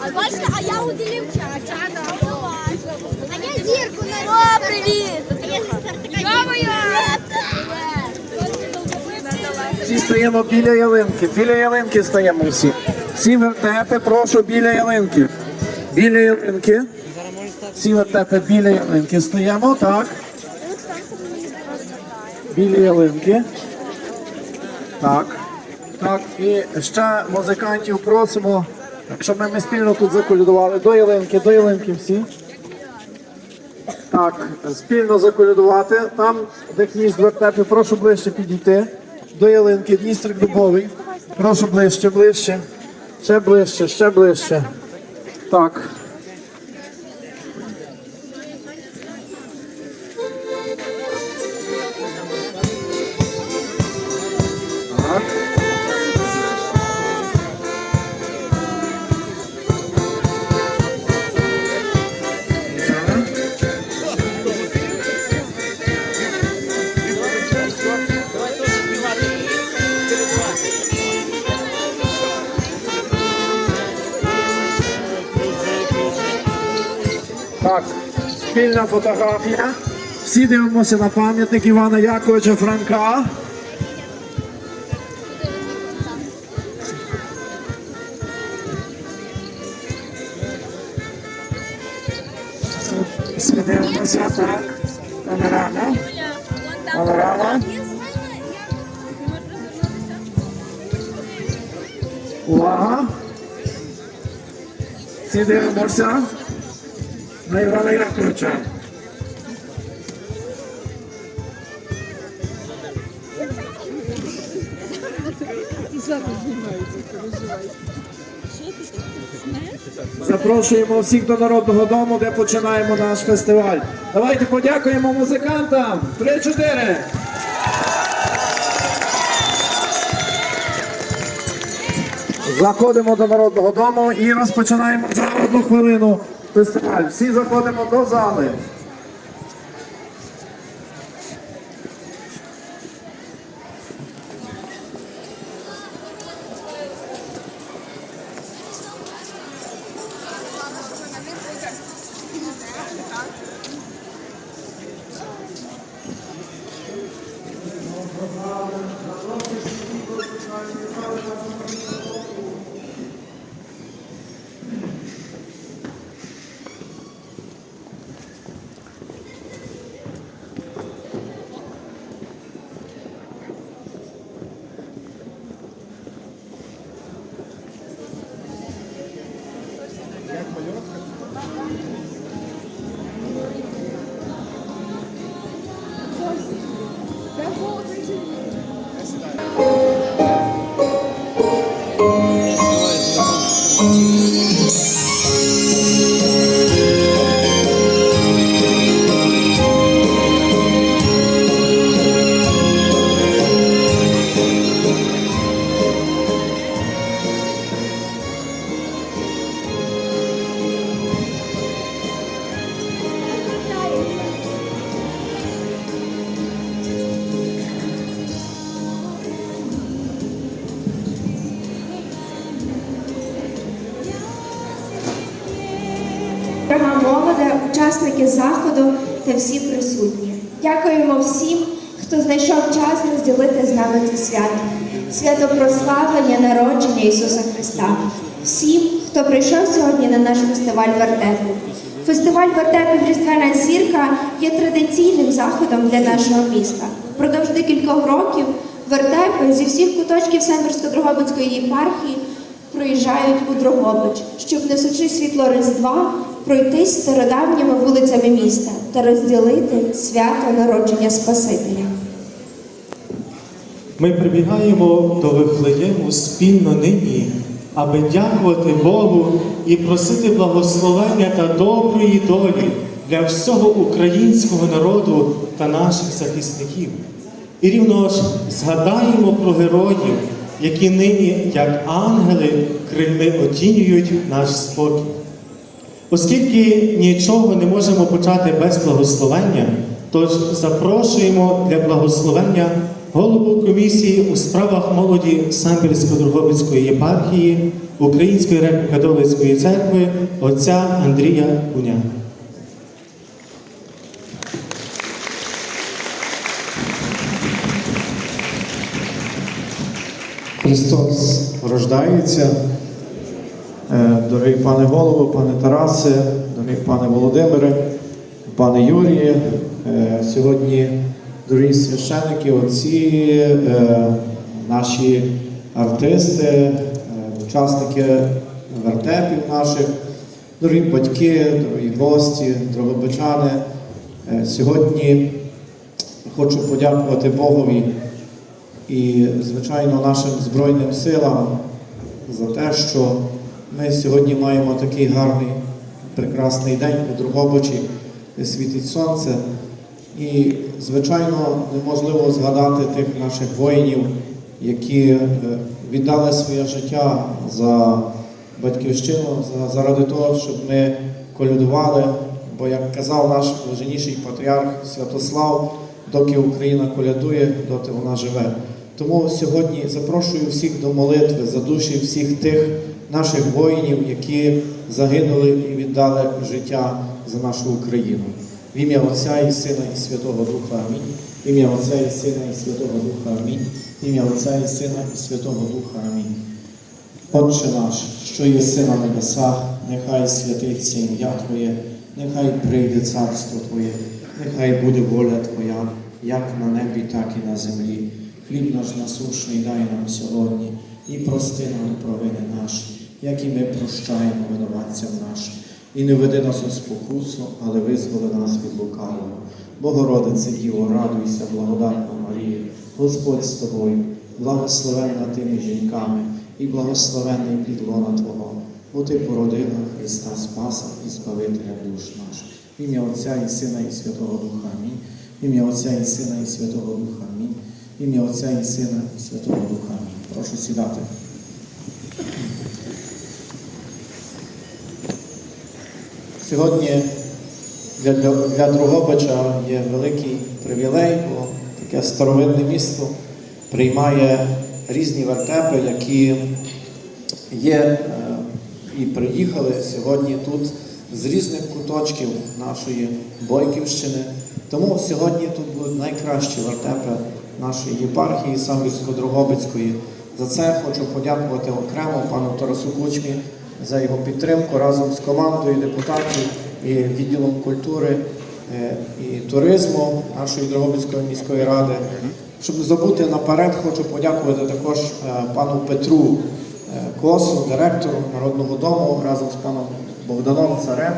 А бачите, а я удивив чача. А я зірку на О, привіт! Всі стоїмо біля ялинки. Біля ялинки стоїмо всі. Всі вертепи, прошу біля ялинки. Біля ялинки. Всі вертепи біля ялинки стоїмо, так. Біля ялинки. Так. Так, і ще музикантів просимо, щоб ми, спільно тут заколядували. До ялинки, до ялинки всі. Так, спільно заколядувати. Там, де князь вертепи, прошу ближче підійти. До ялинки, Дністрик Дубовий. Прошу ближче, ближче. Ще ближче, ще ближче. Так. Спільна фотографія. Всі дивимося на пам'ятник Івана Яковича Франка. Дивимося, так. Панорама. Панорама. Увага. Всі дивимося на Івана Яковича. Запрошуємо всіх до Народного дому, де починаємо наш фестиваль. Давайте подякуємо музикантам. Три-чотири. Заходимо до Народного дому і розпочинаємо за одну хвилину фестиваль. Всі заходимо до зали. 希望你们能够支持我谢 учасники заходу та всі присутні. Дякуємо всім, хто знайшов час розділити з нами це свято. Свято прославлення народження Ісуса Христа. Всім, хто прийшов сьогодні на наш фестиваль вертепу. Фестиваль вертепів Різдвяна зірка є традиційним заходом для нашого міста. Впродовж декількох років вертепи зі всіх куточків Семерсько-Дрогобицької єпархії проїжджають у Дрогобич, щоб несучи світло Різдва, пройтись стародавніми вулицями міста та розділити свято народження Спасителя. Ми прибігаємо до Вифлеєму спільно нині, аби дякувати Богу і просити благословення та доброї долі для всього українського народу та наших захисників. І рівно ж згадаємо про героїв, які нині, як ангели, крильми отінюють наш спокій. Оскільки нічого не можемо почати без благословення, тож запрошуємо для благословення голову комісії у справах молоді Самбірсько-Другобицької єпархії Української греко-католицької церкви отця Андрія Куня. Христос рождається. Е, Дорогий пане голово, пане Тарасе, дорогий пане Володимире, пане Юріє, е, сьогодні, дорогі священики, отці, е, наші артисти, учасники вертепів наших, дорогі батьки, дорогі гості, дрогобичани. Е, Сьогодні хочу подякувати Богові і, звичайно, нашим Збройним силам за те, що ми сьогодні маємо такий гарний, прекрасний день у Другобичі, світить сонце. І, звичайно, неможливо згадати тих наших воїнів, які е, віддали своє життя за батьківщину, заради того, щоб ми колядували. Бо, як казав наш блаженніший патріарх Святослав, доки Україна колядує, доти вона живе. Тому сьогодні запрошую всіх до молитви за душі всіх тих наших воїнів, які загинули і віддали життя за нашу Україну. В ім'я Отця і Сина і Святого Духа Амінь. В ім'я Отця і Сина і Святого Духа Амінь. В ім'я Отця і Сина і Святого Духа Амінь. Отче наш, що єси на небесах, нехай святиться ім'я Твоє, нехай прийде царство Твоє, нехай буде воля Твоя, як на небі, так і на землі. Хліб наш насушний дай нам сьогодні, і прости нам провини наші, як і ми прощаємо винуватцям нашим. І не веди нас у спокусу, але визволи нас від лукавого. Богородице Діво, радуйся, благодатна Марія, Господь з тобою, благословенна тими жінками, і благословенний плід лона Твого, бо Ти породила Христа Спаса і Збавителя душ наших. Ім'я Отця і Сина і Святого Духа Амінь. В ім'я Отця і Сина і Святого Духа Амінь. Ім'я Отця і Сина і Святого Духа Прошу сідати. Сьогодні для, для, для Другобича є великий привілей, бо таке старовинне місто приймає різні вертепи, які є е, і приїхали сьогодні тут з різних куточків нашої Бойківщини. Тому сьогодні тут будуть найкращі вертепи нашої єпархії Самбірсько-Дрогобицької. За це хочу подякувати окремо пану Тарасу Кучмі за його підтримку разом з командою депутатів і відділом культури е, і туризму нашої Дрогобицької міської ради. Щоб не забути наперед, хочу подякувати також е, пану Петру е, Косу, директору Народного дому разом з паном Богданом Царем.